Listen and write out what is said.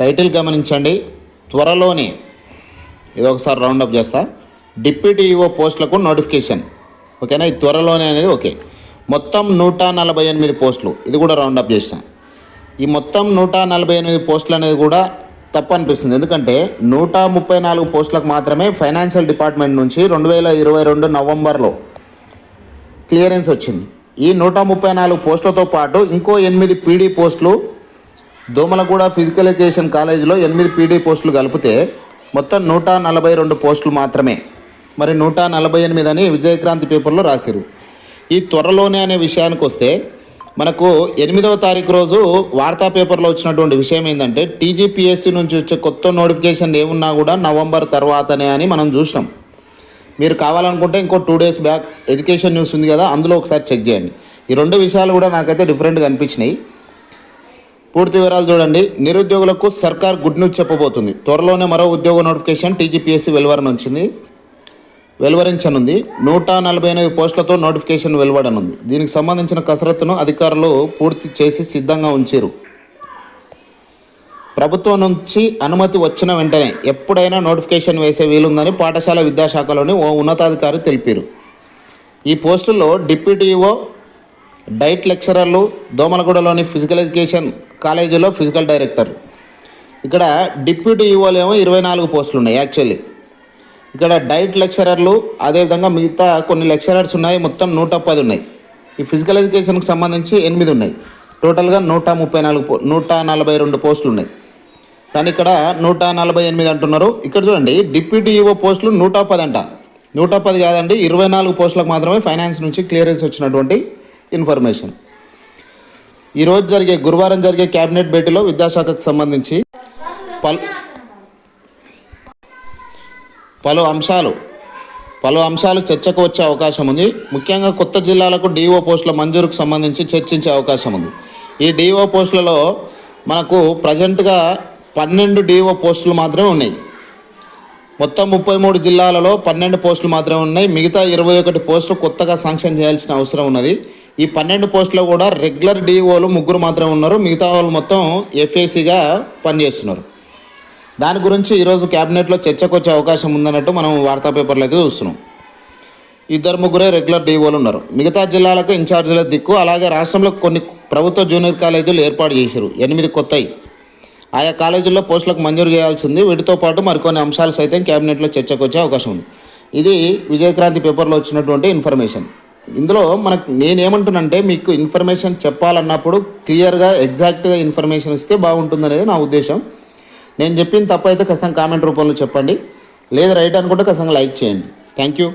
Title గమనించండి. త్వరలోనే ఇది ఒకసారి రౌండప్ చేస్తా. డిప్యూటీ ఈఓ పోస్టులకు నోటిఫికేషన్ ఓకేనా? ఇది త్వరలోనే అనేది ఓకే. మొత్తం నూట నలభై ఎనిమిది పోస్టులు. ఇది కూడా రౌండప్ చేసాం ఈ మొత్తం నూట నలభై ఎనిమిది పోస్టులు అనేది కూడా తప్పు అనిపిస్తుంది. ఎందుకంటే నూట ముప్పై నాలుగు పోస్టులకు మాత్రమే ఫైనాన్షియల్ డిపార్ట్మెంట్ నుంచి రెండు వేల ఇరవై రెండు నవంబర్లో క్లియరెన్స్ వచ్చింది. ఈ నూట ముప్పై నాలుగు పోస్టులతో పాటు ఇంకో ఎనిమిది పీడీ పోస్టులు దోమలగూడ ఫిజికల్ ఎడ్యుకేషన్ కాలేజీలో ఎనిమిది పీడీ పోస్టులు కలిపితే మొత్తం నూట నలభై రెండు పోస్టులు మాత్రమే. మరి నూట నలభై ఎనిమిది అని విజయక్రాంతి పేపర్లో రాసిరు. ఈ త్వరలోనే అనే విషయానికి వస్తే మనకు ఎనిమిదవ తారీఖు రోజు వార్తా పేపర్లో వచ్చినటువంటి విషయం ఏంటంటే టీజీపీఎస్సీ నుంచి వచ్చే కొత్త నోటిఫికేషన్ ఏమున్నా కూడా నవంబర్ తర్వాతనే అని మనం చూసినాం. మీరు కావాలనుకుంటే ఇంకో two days back education news ఉంది కదా అందులో ఒకసారి చెక్ చేయండి. ఈ రెండు విషయాలు కూడా నాకైతే డిఫరెంట్గా అనిపించినాయి. పూర్తి వివరాలు చూడండి. నిరుద్యోగులకు సర్కార్ గుడ్ న్యూస్ చెప్పబోతుంది. త్వరలోనే మరో ఉద్యోగ నోటిఫికేషన్ టీజీపీఎస్సీ వెలువరనుంచింది వెలువరించనుంది. నూట నలభై ఎనిమిది పోస్టులతో నోటిఫికేషన్ వెలువడనుంది. దీనికి సంబంధించిన కసరత్తును అధికారులు పూర్తి చేసి సిద్ధంగా ఉంచారు. ప్రభుత్వం నుంచి అనుమతి వచ్చిన వెంటనే ఎప్పుడైనా నోటిఫికేషన్ వేసే వీలుందని పాఠశాల విద్యాశాఖలోని ఓ ఉన్నతాధికారి తెలిపారు. ఈ పోస్టుల్లో డిప్యూటీఓ డైట్ లెక్చరర్లు దోమలగూడలోని ఫిజికల్ ఎడ్యుకేషన్ కాలేజీలో ఫిజికల్ డైరెక్టర్. ఇక్కడ డిప్యూటీ ఈఓలు ఏమో ఇరవై నాలుగు పోస్టులు ఉన్నాయి యాక్చువల్లీ. ఇక్కడ డైట్ లెక్చరర్లు అదేవిధంగా మిగతా కొన్ని లెక్చరర్స్ ఉన్నాయి మొత్తం నూట పది ఉన్నాయి. ఈ ఫిజికల్ ఎడ్యుకేషన్కి సంబంధించి ఎనిమిది ఉన్నాయి. టోటల్గా నూట ముప్పై నాలుగు పో నూట నలభై రెండు పోస్టులు ఉన్నాయి. కానీ ఇక్కడ నూట నలభై ఎనిమిది అంటున్నారు. ఇక్కడ చూడండి డిప్యూటీ ఈవో పోస్టులు నూట పది అంట. నూట పది కాదండి ఇరవై నాలుగు పోస్టులకు మాత్రమే ఫైనాన్స్ నుంచి క్లియరెన్స్ వచ్చినటువంటి ఇన్ఫర్మేషన్. ఈరోజు జరిగే గురువారం జరిగే కేబినెట్ భేటీలో విద్యాశాఖకు సంబంధించి పలు పలు అంశాలు పలు అంశాలు చర్చకు వచ్చే అవకాశం ఉంది. ముఖ్యంగా కొత్త జిల్లాలకు డిఓ పోస్టుల మంజూరుకు సంబంధించి చర్చించే అవకాశం ఉంది. ఈ డిఓ పోస్టులలో మనకు ప్రజెంట్గా పన్నెండు డిఓ పోస్టులు మాత్రమే ఉన్నాయి. మొత్తం ముప్పై మూడు జిల్లాలలో పన్నెండు పోస్టులు మాత్రమే ఉన్నాయి. మిగతా ఇరవై ఒకటి పోస్టులు కొత్తగా శాంక్షన్ చేయాల్సిన అవసరం ఉన్నది. ఈ పన్నెండు పోస్టులో కూడా రెగ్యులర్ డిఓలు ముగ్గురు మాత్రమే ఉన్నారు. మిగతా వాళ్ళు మొత్తం ఎఫ్ఏసీగా పనిచేస్తున్నారు. దాని గురించి ఈరోజు క్యాబినెట్లో చర్చకు వచ్చే అవకాశం ఉందన్నట్టు మనం వార్తా పేపర్లు అయితే చూస్తున్నాం. ఇద్దరు ముగ్గురే రెగ్యులర్ డిఓలు ఉన్నారు. మిగతా జిల్లాలకు ఇన్ఛార్జీల దిక్కు అలాగే రాష్ట్రంలో కొన్ని ప్రభుత్వ జూనియర్ కాలేజీలు ఏర్పాటు చేశారు. ఎనిమిది కొత్తవి ఆయా కాలేజీల్లో పోస్టులకు మంజూరు చేయాల్సింది. వీటితో పాటు మరికొన్ని అంశాలు సైతం క్యాబినెట్లో చర్చకు వచ్చే అవకాశం ఉంది. ఇది విజయక్రాంతి పేపర్లో వచ్చినటువంటి ఇన్ఫర్మేషన్. ఇందులో మనకు నేనేమంటున్నానంటే మీకు ఇన్ఫర్మేషన్ చెప్పాలన్నప్పుడు క్లియర్గా ఎగ్జాక్ట్గా ఇన్ఫర్మేషన్ ఇస్తే బాగుంటుందనేది నా ఉద్దేశం. నేను చెప్పిన తప్ప అయితే ఖచ్చితంగా కామెంట్ రూపంలో చెప్పండి. లేదు రైట్ అనుకుంటే ఖచ్చితంగా లైక్ చేయండి. Thank you